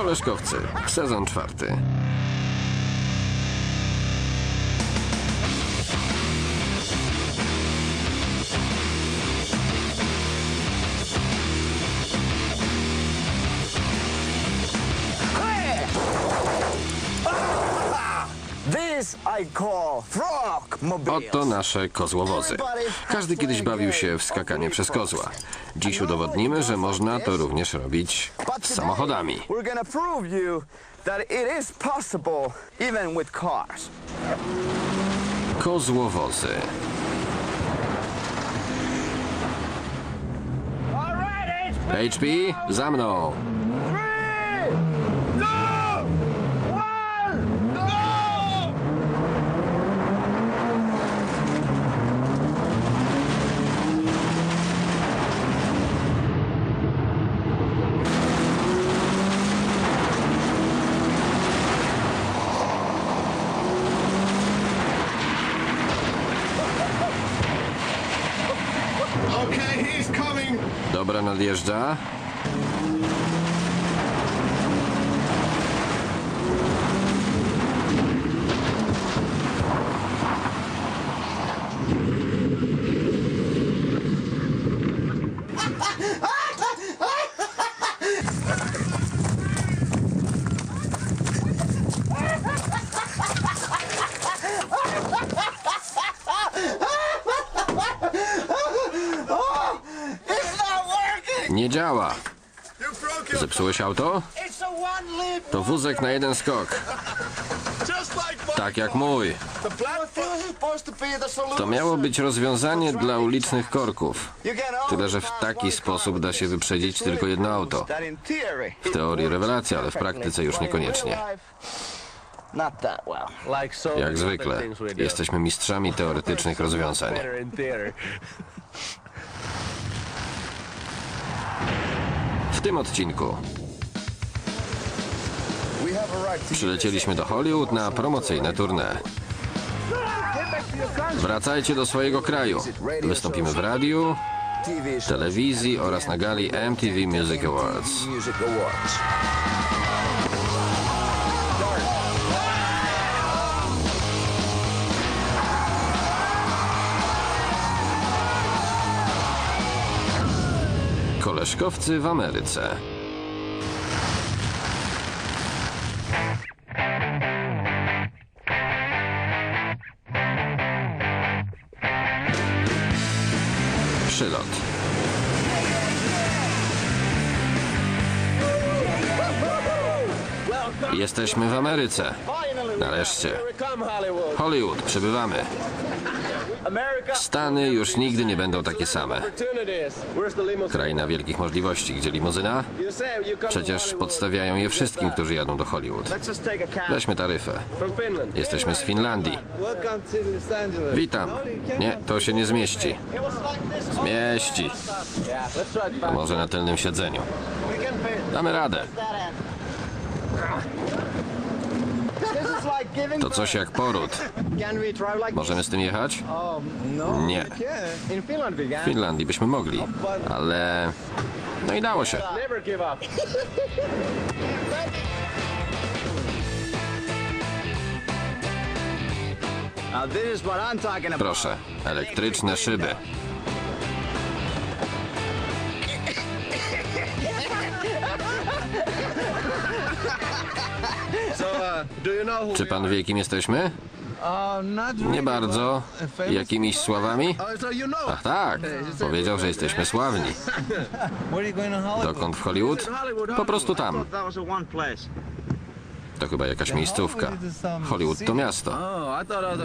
Koleżkowcy, sezon czwarty. This I call frog Oto nasze kozłowozy. Każdy kiedyś bawił się w skakanie przez kozła. Dziś udowodnimy, że można to również robić samochodami. We're gonna prove you that it is possible even with cars. Kozłowozy. HP, za mną. Dobra, działa. Zepsułeś auto? To wózek na jeden skok. Tak jak mój. To miało być rozwiązanie dla ulicznych korków. Tyle, że w taki sposób da się wyprzedzić tylko jedno auto. W teorii rewelacja, ale w praktyce już niekoniecznie. Jak zwykle, jesteśmy mistrzami teoretycznych rozwiązań. W tym odcinku przylecieliśmy do Hollywood na promocyjne tournée. Wracajcie do swojego kraju. Wystąpimy w radiu, telewizji oraz na gali MTV Music Awards. Koleżkowcy w Ameryce. Przylot. Jesteśmy w Ameryce. Nareszcie. Hollywood, przybywamy. Stany już nigdy nie będą takie same. Kraina wielkich możliwości. Gdzie limuzyna? Przecież podstawiają je wszystkim, którzy jadą do Hollywood. Weźmy taryfę. Jesteśmy z Finlandii. Witam. Nie, to się nie zmieści. It was like this. Mieści. Yeah, let's try it back. Może na tylnym siedzeniu. Damy radę. To coś jak poród. Możemy z tym jechać? Nie. W. Finlandii byśmy mogli. Ale... No i dało się. Proszę. Elektryczne szyby. Czy pan wie, kim jesteśmy? Nie bardzo. Jakimiś know. Ach tak. Powiedział, że jesteśmy sławni. Dokąd w Hollywood? Po prostu tam. That was a one place. To chyba jakaś miejscówka. Hollywood to miasto.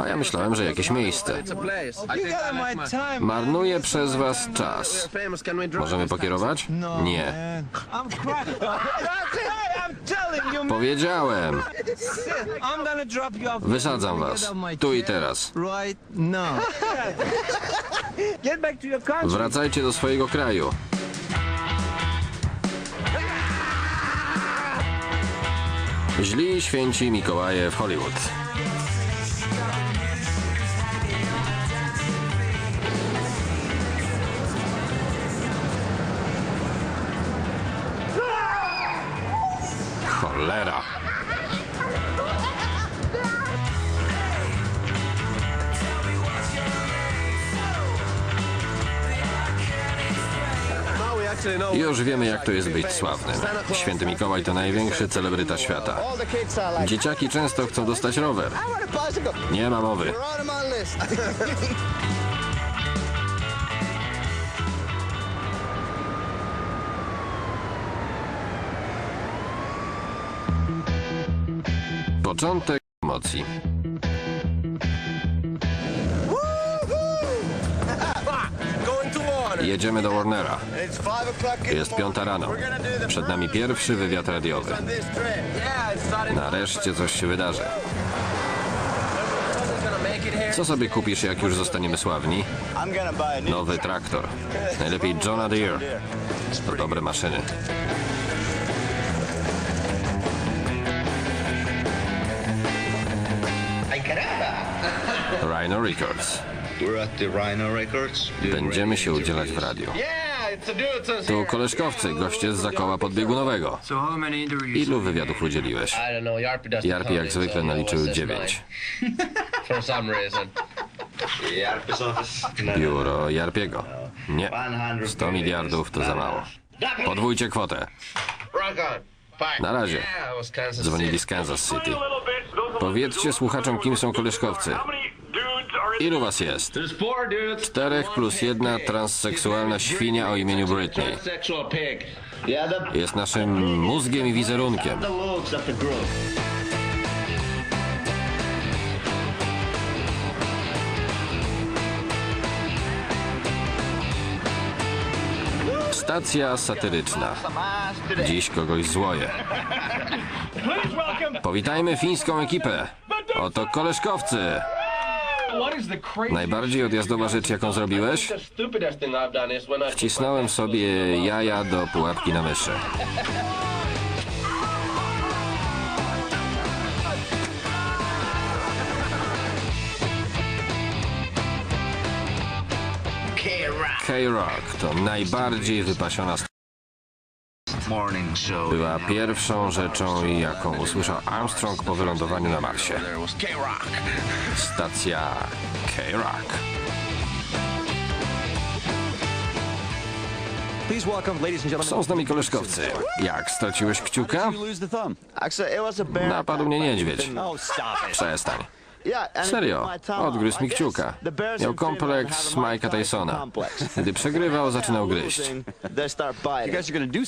A ja myślałem, że jakieś miejsce. Marnuję przez was czas. Możemy pokierować? Nie. Powiedziałem. Wysadzam was. Tu i teraz. Wracajcie do swojego kraju. Źli święci Mikołaje w Hollywood. Cholera. Już wiemy, jak to jest być sławnym. Święty Mikołaj to największy celebryta świata. Dzieciaki często chcą dostać rower. Nie ma mowy. Początek emocji. Jedziemy do Warnera. Jest piąta rano. Przed nami pierwszy wywiad radiowy. Nareszcie coś się wydarzy. Co sobie kupisz, jak już zostaniemy sławni? Nowy traktor. Najlepiej Johna Deere. To dobre maszyny. Rhino Records. Będziemy się radio udzielać w says Tu koleżkowcy, goście z zakoła podbiegunowego. Ilu wywiadów udzieliłeś? Jarpi jak zwykle naliczył dziewięć. Biuro Jarpiego. Nie. 100 miliardów to za mało. Podwójcie kwotę. Na razie. Dzwonili z Kansas City. Powiedzcie słuchaczom, kim są koleżkowcy. Ilu was jest? Czterech plus jedna transseksualna świnia o imieniu Britney. Jest naszym mózgiem i wizerunkiem. Stacja satyryczna. Dziś kogoś złoje. Powitajmy fińską ekipę. Oto koleżkowcy. Najbardziej odjazdowa rzecz, jaką zrobiłeś? Wcisnąłem sobie jaja do pułapki na myszy. K-Rock to najbardziej wypasiona. Była pierwszą rzeczą, jaką usłyszał Armstrong po wylądowaniu na Marsie. Stacja K-Rock. Są z nami koleżkowcy. Jak straciłeś kciuka? Napadł mnie niedźwiedź. Oh. Przestań. Serio, odgryzł mi kciuka. Miał kompleks Mike'a Mike Tyson Tysona. Gdy przegrywał, zaczynał gryźć.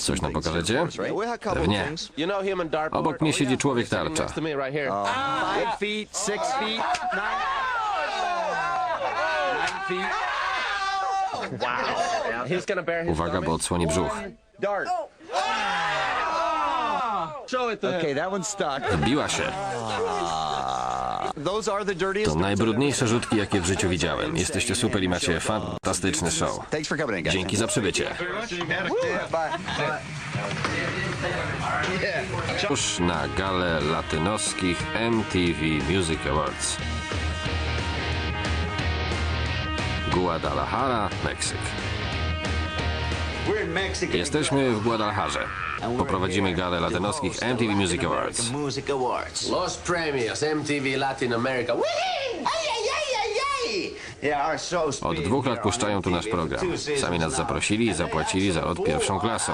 Coś nam pokażecie? Pewnie. Obok mnie siedzi człowiek tarcza. Bear his Uwaga, bo odsłoni brzuch. Wbiła się. To najbrudniejsze rzutki, jakie w życiu widziałem. Jesteście super i macie fantastyczny show. Dzięki za przybycie. Już na galę latynoskich MTV Music Awards. Guadalajara, Meksyk. Jesteśmy w Guadalajarze. Poprowadzimy galę latynoskich MTV Music Awards. Los Premios, MTV Latin America. Od dwóch lat puszczają tu nasz program. Sami nas zaprosili i zapłacili za lot pierwszą klasą.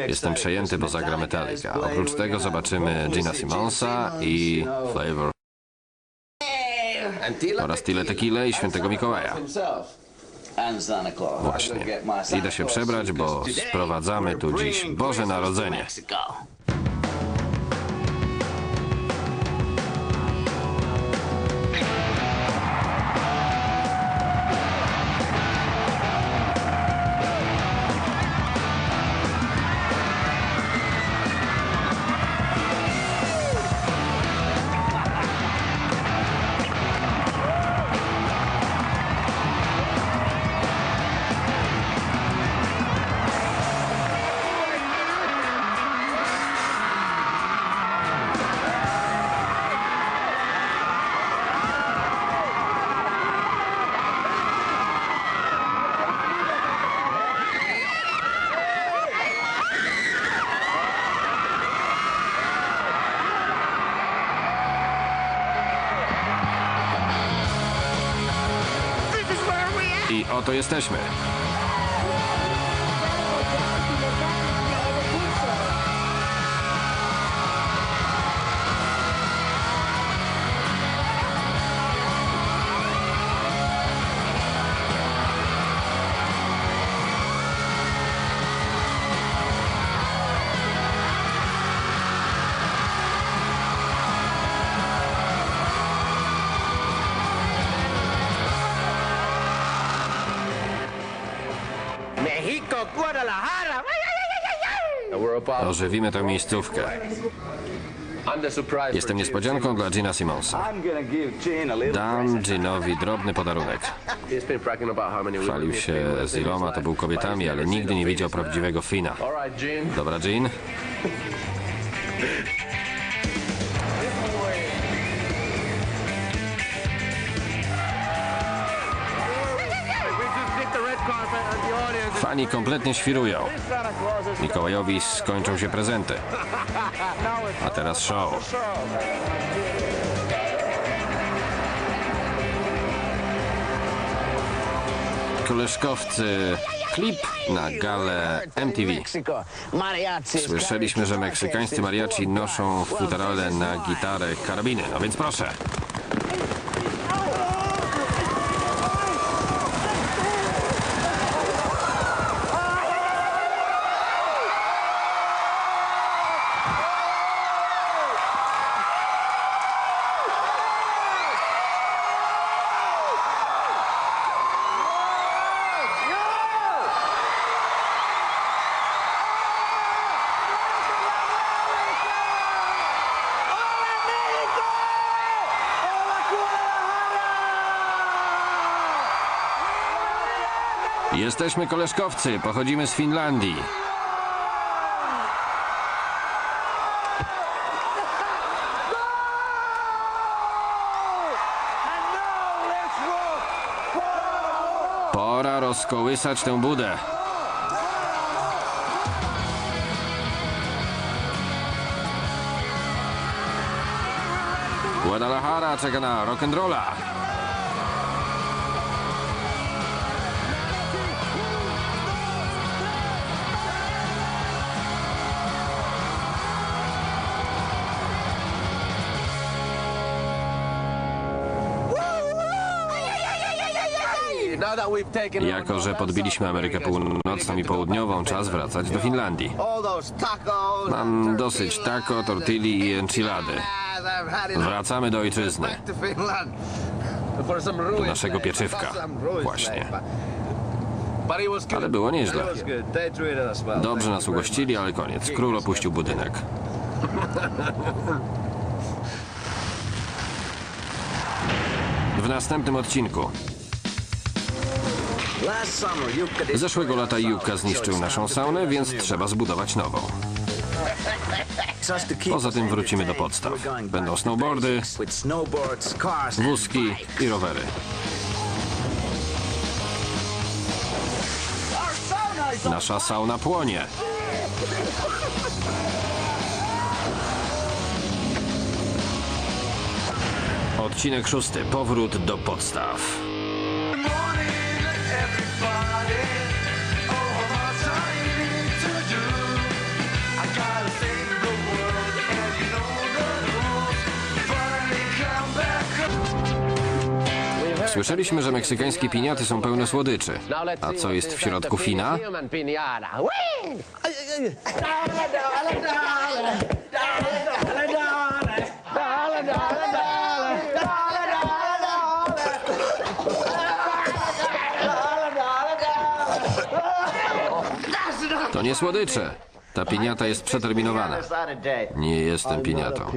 Jestem przejęty, bo zagra Metallica. Oprócz tego zobaczymy Gina Simonsa i Flavor oraz Tyle Tequila i Świętego Mikołaja. Właśnie. Idę się przebrać, bo sprowadzamy tu dziś Boże Narodzenie. To jesteśmy. Ożywimy tę miejscówkę. Jestem niespodzianką dla Gina Simonsa. Dam Ginowi drobny podarunek. Chwalił się z iloma to był kobietami, ale nigdy nie widział prawdziwego Fina. Dobra, Jean? Fani kompletnie świrują. Mikołajowi skończą się prezenty. A teraz show. Koleżkowcy, klip na galę MTV. Słyszeliśmy, że meksykańscy mariachi noszą futerale na gitarę karabiny, no więc proszę. Jesteśmy koleżkowcy, pochodzimy z Finlandii. Pora rozkołysać tę budę. Guadalajara czeka na rock'n'rolla. Jako, że podbiliśmy Amerykę Północną i Południową, czas wracać do Finlandii. Mam dosyć taco, tortilli i enchilady. Wracamy do ojczyzny, do naszego pieczywka. Właśnie. mate, But he was good. Ale było nieźle. That was good. They treated us well. Dobrze nas ugościli, ale koniec. Król opuścił budynek. W następnym odcinku. Zeszłego lata Juka zniszczył naszą saunę, więc trzeba zbudować nową. Poza tym wrócimy do podstaw. Będą snowboardy, wózki i rowery. Nasza sauna płonie. Odcinek szósty. Powrót do podstaw. Słyszeliśmy, że meksykańskie piniaty są pełne słodyczy. A co jest w środku fina? To nie słodycze. Ta piniata jest przeterminowana. Nie jestem piniatą.